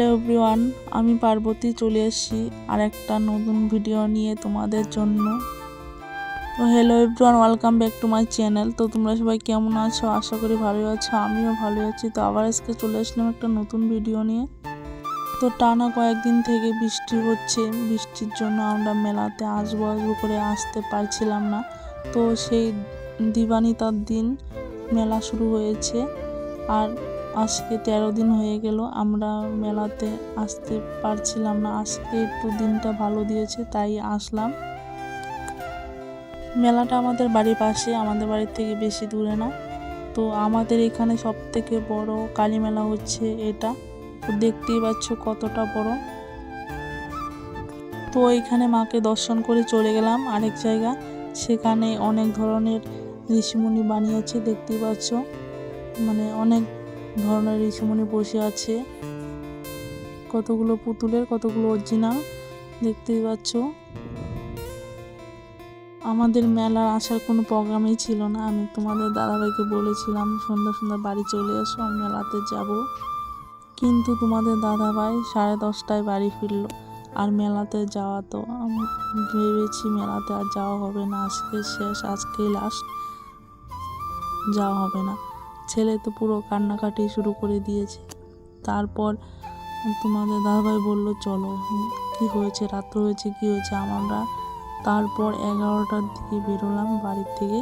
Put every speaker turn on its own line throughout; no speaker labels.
Hello everyone, আমি পার্বতী চলে এসেছি আর একটা নতুন ভিডিও নিয়ে তোমাদের জন্য। তো hello everyone, welcome back to my channel. তো তোমরা সবাই কেমন আছো? আশা করি ভালোই আছো, আমিও ভালোই আছি। তো আবার আজকে চলে আসলাম একটা নতুন ভিডিও নিয়ে। তো টানা কয়েকদিন থেকে বৃষ্টি হচ্ছে, বৃষ্টির জন্য আমরা মেলাতে আসব আসব করে আসতে পারছিলাম না। তো সেই দিবানিতার দিন মেলা শুরু হয়েছে। আর আজকে তেরো দিন হয়ে গেল, আমরা মেলাতে আসতে পারছিলাম না। আজকে একটু দিনটা ভালো দিয়েছে, তাই আসলাম। মেলাটা আমাদের বাড়ির পাশে, আমাদের বাড়ির থেকে বেশি দূরে না। তো আমাদের এখানে সব থেকে বড় কালী মেলা হচ্ছে এটা। তো দেখতেই পাচ্ছ কতটা বড়। তো এখানে মাকে দর্শন করে চলে গেলাম আরেক জায়গা। সেখানে অনেক ধরনের ঋষিমুনি বানিয়েছে, দেখতেই পাচ্ছ। মানে অনেক ধরনের ঋষিমুনি বসে আছে। কতগুলো পুতুলের, কতগুলো অরিজিনাল দেখতেই পাচ্ছ। আমাদের মেলার আসার কোনো প্রোগ্রামই ছিল না। আমি তোমাদের দাদাভাইকে বলেছিলাম সুন্দর সুন্দর বাড়ি চলে এসো, আমি মেলাতে যাব। কিন্তু তোমাদের দাদাভাই সাড়ে দশটায় বাড়ি ফিরলো। আর মেলাতে যাওয়া তো আমি ভেবেছি মেলাতে আর যাওয়া হবে না। আজকে শেষ, আজকেই লাস্ট যাওয়া হবে না। ছেলে তো পুরো কান্নাকাটি শুরু করে দিয়েছে। তারপর তোমাদের দাদাভাই বলল, চলো, কি হয়েছে? রাত্র হয়েছে, কি হয়েছে? আমরা তারপর এগারোটার দিকে বেরোলাম বাড়ির থেকে।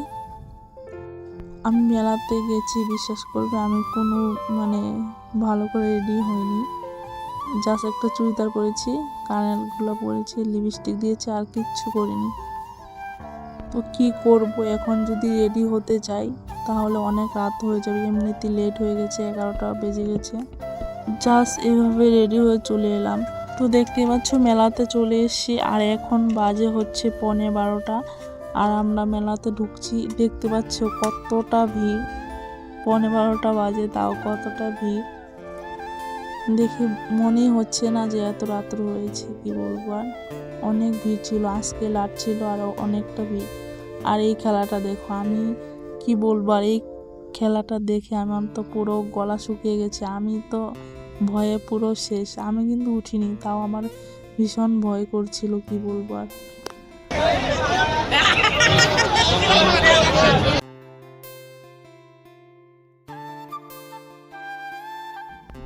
আমি মেলাতে গেছি, বিশ্বাস করবে, আমি কোনো মানে ভালো করে রেডি হইনি। জাস্ট একটা চুড়িদার পরেছি, কানেরগুলো পরেছি লিপস্টিক দিয়েছি, আর কিচ্ছু করিনি। তো কি করব এখন যদি রেডি হতে যাই তাহলে অনেক রাত হয়ে যাবে, এমনিতে লেট হয়ে গেছে, এগারোটা বেজে গেছে। জাস্ট এভাবে রেডি হয়ে চলে এলাম। তো দেখতে পাচ্ছ, মেলাতে চলে এসেছি, আর এখন বাজে হচ্ছে পনে বারোটা, আর আমরা মেলাতে ঢুকছি, দেখতে পাচ্ছ কতটা ভিড়। পনে বারোটা বাজে, তাও কতটা ভিড়। দেখে মনেই হচ্ছে না যে এত রাত্র হয়েছে, কি বলব আর। অনেক ভিড় ছিল, আজকে লাট ছিল আর অনেকটা ভিড়। আর এই খেলাটা দেখো, আমি কি বলব আর এই খেলাটা দেখে আমার তো পুরো গলা শুকিয়ে গেছে। আমি তো ভয়ে পুরো শেষ। আমি কিন্তু উঠিনি, তাও আমার ভীষণ ভয় করছিল, কি বলব আর।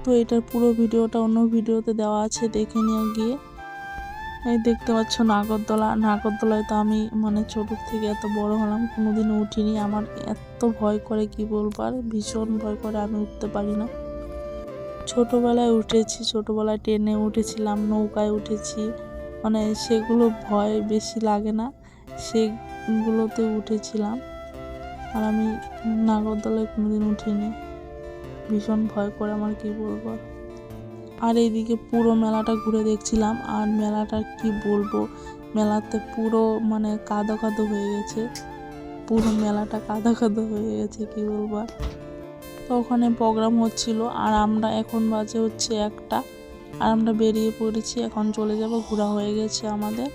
তো এটার পুরো ভিডিওটা অন্য ভিডিওতে দেওয়া আছে, দেখে নিয়ে গিয়ে। এই দেখতে পাচ্ছ নাগরদোলা। নাগরদোলায় তো আমি মানে ছোটোর থেকে এত বড় হলাম, কোনোদিনও উঠিনি। আমার এত ভয় করে কি বলব, আর ভীষণ ভয় করে আমি উঠতে পারি না। ছোটোবেলায় উঠেছি, ছোটোবেলায় ট্রেনে উঠেছিলাম, নৌকায় উঠেছি। মানে সেগুলো ভয় বেশি লাগে না, সেগুলোতে উঠেছিলাম। আর আমি নাগরদোলায় কোনোদিন উঠিনি। ভীষণ ভয় করে আমার কি বলব। আর। এইদিকে পুরো মেলাটা ঘুরে দেখছিলাম। আর মেলাটা কি বলব? মেলাতে পুরো মানে কাদো কাদো হয়ে গেছে। পুরো মেলাটা কাদো কাদো হয়ে গেছে, কি বলব তো ওখানে প্রোগ্রাম হচ্ছিল, আর আমরা এখন বাজে হচ্ছে একটা। আর আমরা বেরিয়ে পড়েছি, এখন চলে যাব, ঘোরা হয়ে গেছে আমাদের।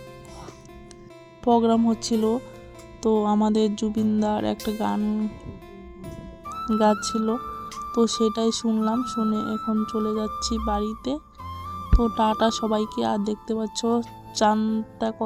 প্রোগ্রাম হচ্ছিল, তো আমাদের জুবিনদার একটা গান গাচ্ছিল। তো সেটাই শুনলাম, শুনে এখন চলে যাচ্ছি বাড়িতে। তো টাটা সবাইকে, আর দেখতে পাচ্ছ চাঁদটা কত